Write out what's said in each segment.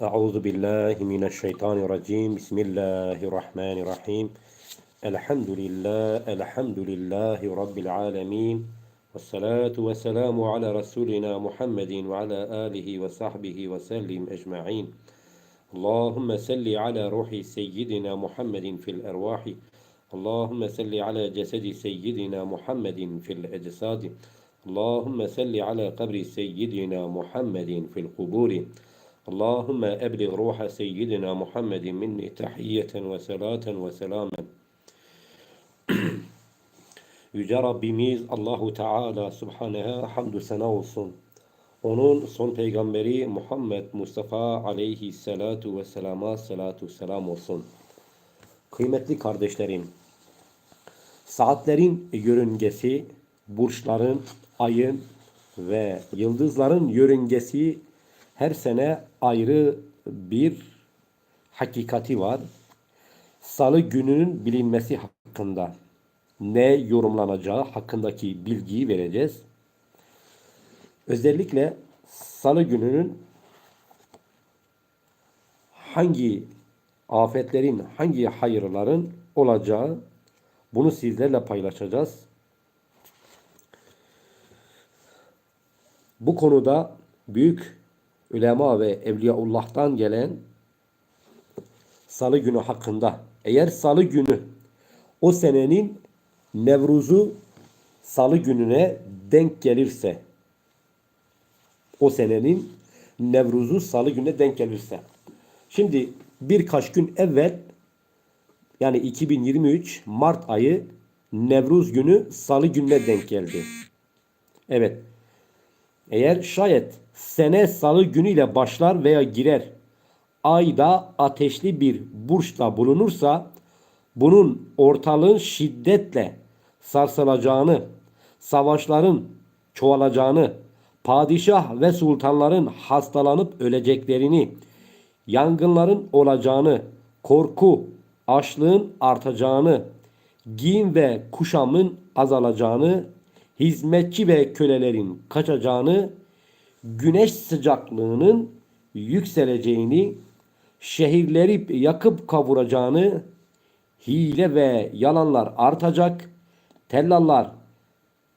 أعوذ بالله من الشيطان الرجيم. بسم الله الرحمن الرحيم. الحمد لله الحمد لله رب العالمين. والصلاة والسلام على رسولنا محمد وعلى آله وصحبه وسلم أجمعين. اللهم صل على روح سيدنا محمد في الأرواح. اللهم صل على جسد سيدنا محمد في الأجساد. اللهم صل على قبر سيدنا محمد في القبور. اللهم أبلغ روح سيدنا محمد مني تحية وصلاة وسلاما Yüce Rabbimiz Allahu Teala Subhaneha hamdü sena olsun. Onun son peygamberi Muhammed Mustafa aleyhissalatu vesselama salatu selam olsun. Kıymetli kardeşlerim, saatlerin yörüngesi, burçların, ayın ve yıldızların yörüngesi her sene ayrı bir hakikati var. Salı gününün bilinmesi hakkında ne yorumlanacağı hakkındaki bilgiyi vereceğiz. Özellikle salı gününün hangi afetlerin, hangi hayırların olacağı bunu sizlerle paylaşacağız. Bu konuda büyük ulema ve evliyaullah'tan gelen salı günü hakkında eğer salı günü o senenin Nevruz'u salı gününe denk gelirse o senenin Nevruz'u salı gününe denk gelirse şimdi birkaç gün evvel yani 2023 Mart ayı Nevruz günü salı gününe denk geldi. Evet. Eğer şayet sene salı günüyle başlar veya girer ayda ateşli bir burçta bulunursa bunun ortalığın şiddetle sarsılacağını, savaşların çoğalacağını, padişah ve sultanların hastalanıp öleceklerini, yangınların olacağını, korku, açlığın artacağını, giyim ve kuşamın azalacağını, hizmetçi ve kölelerin kaçacağını, güneş sıcaklığının yükseleceğini, şehirleri yakıp kavuracağını, hile ve yalanlar artacak, tellallar,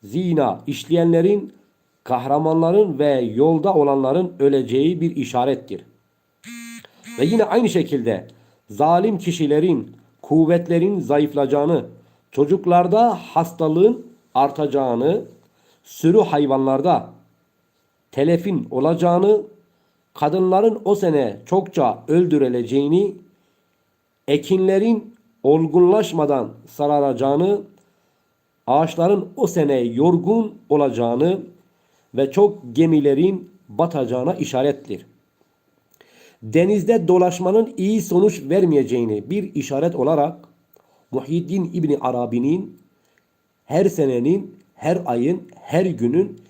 zina işleyenlerin, kahramanların ve yolda olanların öleceği bir işarettir. Ve yine aynı şekilde zalim kişilerin, kuvvetlerin zayıflayacağını, çocuklarda hastalığın artacağını, sürü hayvanlarda telefin olacağını, kadınların o sene çokça öldürüleceğini, ekinlerin olgunlaşmadan sararacağını, ağaçların o sene yorgun olacağını ve çok gemilerin batacağına işarettir. Denizde dolaşmanın iyi sonuç vermeyeceğini bir işaret olarak Muhyiddin İbni Arabi'nin her senenin, her ayın, her günün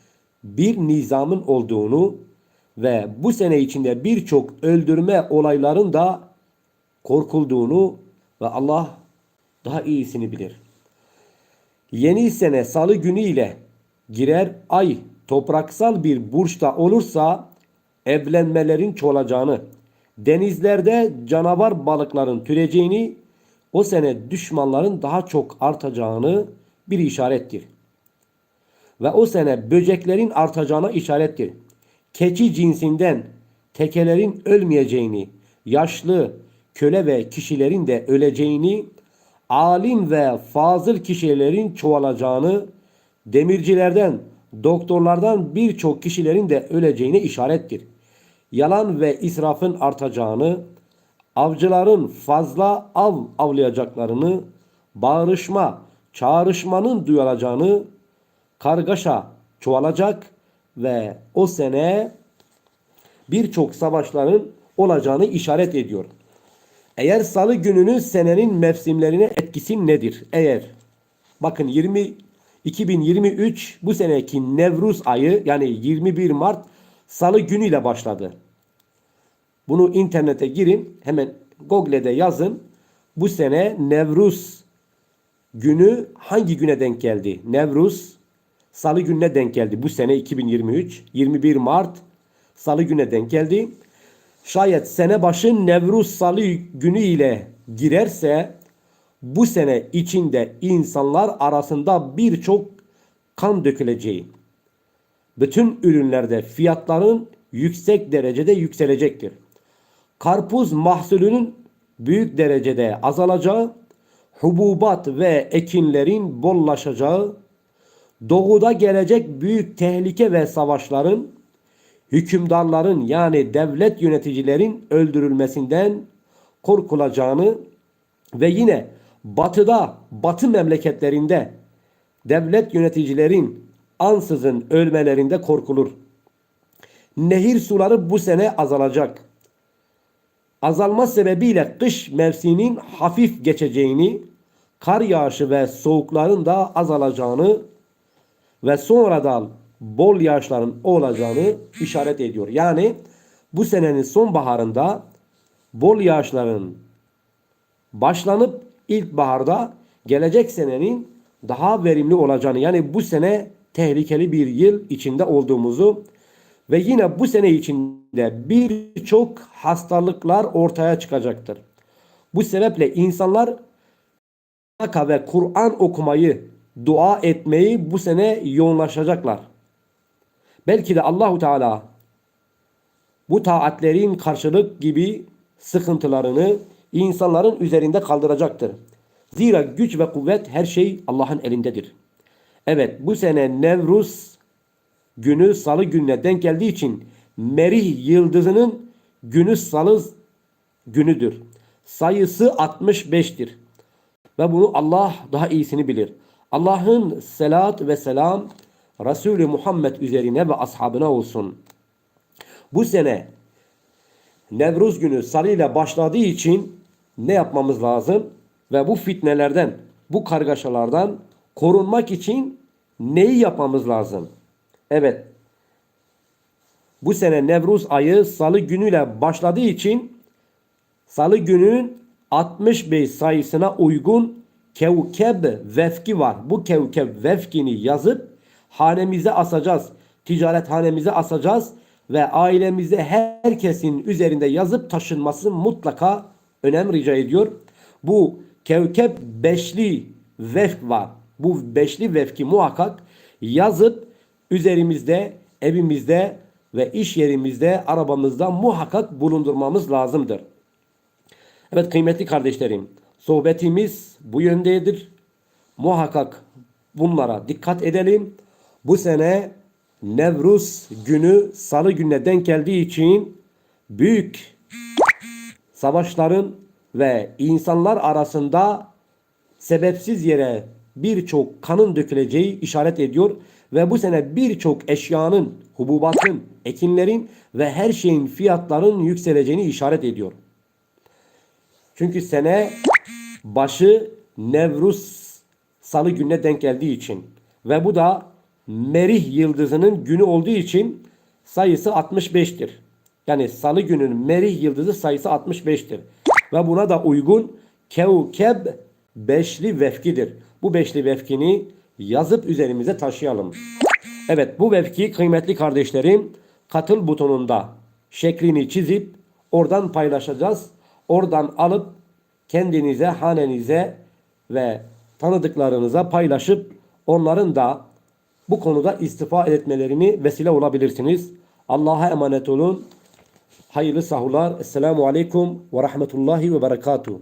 bir nizamın olduğunu ve bu sene içinde birçok öldürme olayların da korkulduğunu ve Allah daha iyisini bilir. Yeni sene salı günü ile girer ay topraksal bir burçta olursa evlenmelerin çoğalacağını, denizlerde canavar balıkların türeceğini, o sene düşmanların daha çok artacağını bir işarettir. Ve o sene böceklerin artacağına işarettir. Keçi cinsinden tekelerin ölmeyeceğini, yaşlı, köle ve kişilerin de öleceğini, alim ve fazıl kişilerin çoğalacağını, demircilerden, doktorlardan birçok kişilerin de öleceğine işarettir. Yalan ve israfın artacağını, avcıların fazla av avlayacaklarını, bağırışma, çağrışmanın duyulacağını, kargaşa çoğalacak ve o sene birçok savaşların olacağını işaret ediyor. Eğer salı gününün senenin mevsimlerine etkisi nedir? Eğer bakın 20 2023 bu seneki Nevruz ayı yani 21 Mart salı günüyle başladı. Bunu internete girin hemen Google'de yazın. Bu sene Nevruz günü hangi güne denk geldi? Nevruz salı gününe denk geldi. Bu sene 2023 21 Mart salı gününe denk geldi. şayet sene başı Nevruz Salı günü ile girerse bu sene içinde insanlar arasında birçok kan döküleceği, bütün ürünlerde fiyatların yüksek derecede yükselecektir. Karpuz mahsulünün büyük derecede azalacağı, hububat ve ekinlerin bollaşacağı, doğuda gelecek büyük tehlike ve savaşların, hükümdarların yani devlet yöneticilerin öldürülmesinden korkulacağını ve yine batıda, batı memleketlerinde devlet yöneticilerin ansızın ölmelerinde korkulur. Nehir suları bu sene azalacak. Azalma sebebiyle kış mevsiminin hafif geçeceğini, kar yağışı ve soğukların da azalacağını ve sonradan bol yağışların olacağını işaret ediyor. Yani bu senenin sonbaharında bol yağışların başlanıp ilkbaharda gelecek senenin daha verimli olacağını yani bu sene tehlikeli bir yıl içinde olduğumuzu ve yine bu sene içinde birçok hastalıklar ortaya çıkacaktır. Bu sebeple insanlar sadaka ve Kur'an okumayı, dua etmeyi bu sene yoğunlaşacaklar. Belki de Allahu Teala bu taatlerin karşılık gibi sıkıntılarını insanların üzerinde kaldıracaktır. Zira güç ve kuvvet her şey Allah'ın elindedir. Evet bu sene Nevruz günü salı gününe denk geldiği için Merih yıldızının günü salı günüdür. Sayısı 65'tir. Ve bunu Allah daha iyisini bilir. Allah'ın selat ve selam Resulü Muhammed üzerine ve ashabına olsun. Bu sene Nevruz günü salı ile başladığı için ne yapmamız lazım? Ve bu fitnelerden, bu kargaşalardan korunmak için neyi yapmamız lazım? Evet. Bu sene Nevruz ayı salı günüyle başladığı için salı günün 65 sayısına uygun kevkeb vefki var. Bu kevkeb vefkini yazıp hanemize asacağız. Ticaret hanemize asacağız ve ailemize herkesin üzerinde yazıp taşınması mutlaka önem rica ediyor. Bu kevkeb beşli vefk var. Bu beşli vefki muhakkak yazıp üzerimizde, evimizde ve iş yerimizde, arabamızda muhakkak bulundurmamız lazımdır. Evet kıymetli kardeşlerim, sohbetimiz bu yöndedir. Muhakkak bunlara dikkat edelim. Bu sene Nevruz günü salı gününe denk geldiği için büyük savaşların ve insanlar arasında sebepsiz yere birçok kanın döküleceği işaret ediyor ve bu sene birçok eşyanın, hububatın, ekinlerin ve her şeyin fiyatların yükseleceğini işaret ediyor. Çünkü sene başı Nevruz salı gününe denk geldiği için ve bu da Merih yıldızının günü olduğu için sayısı 65'tir. Yani salı günün Merih yıldızı sayısı 65'tir. Ve buna da uygun Kevkeb beşli vefkidir. Bu beşli vefkini yazıp üzerimize taşıyalım. Evet bu vefki kıymetli kardeşlerim katıl butonunda şeklini çizip oradan paylaşacağız. Oradan alıp kendinize, hanenize ve tanıdıklarınıza paylaşıp onların da bu konuda istifa etmelerini vesile olabilirsiniz. Allah'a emanet olun. Hayırlı sahurlar. Esselamu Aleyküm ve Rahmetullahi ve Berekatuhu.